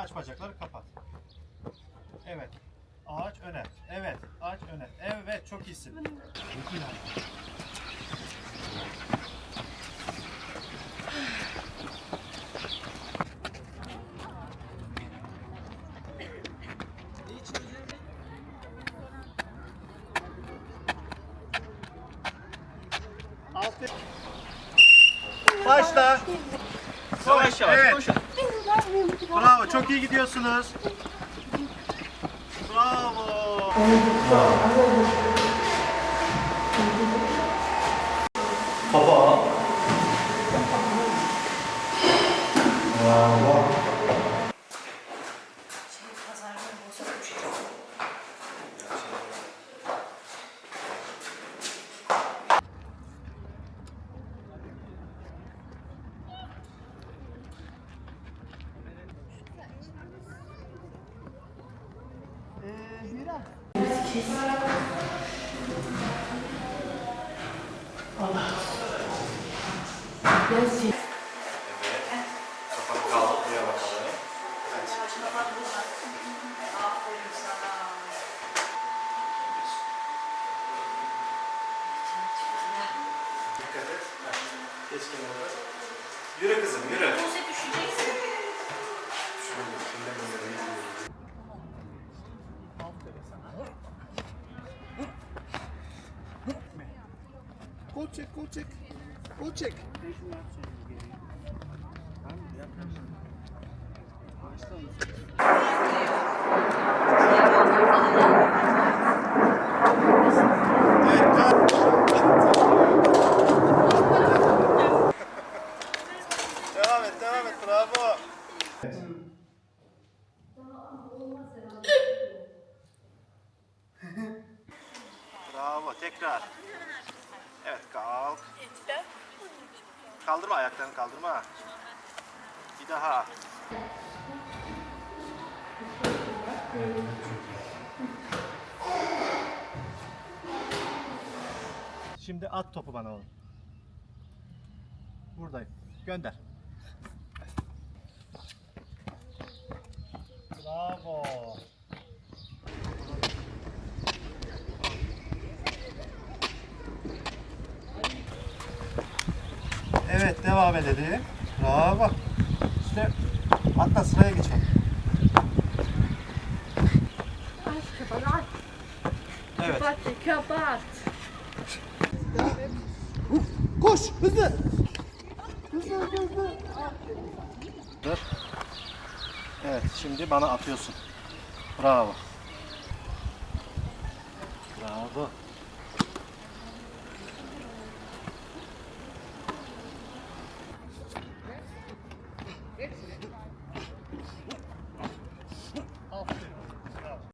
Aç bacakları kapat. Evet. Ağaç öne. Evet. Ağaç öne. Evet. Çok iyisin. Çok iyi. Başla. Yavaş yavaş Evet. koşun. Bravo, çok iyi gidiyorsunuz. Bravo. Baba. Kafanı kaldır buraya bakalım. Dikkat et. Geç kenara. Yürü kızım yürü. Koçek, koçek, koçek. Devam et, devam et. Bravo. Bravo. Tekrar. Evet, kalk. Kaldırma ayaklarını kaldırma. Bir daha. Şimdi at topu bana oğlum. Buradayım. Gönder. Bravo. Evet devam edelim. Bravo. İşte hatta sıraya geçelim. Evet. kapat, kapat. Koş. Hızlı hızlı hızlı. Dur. Evet şimdi bana atıyorsun. Bravo. Bravo.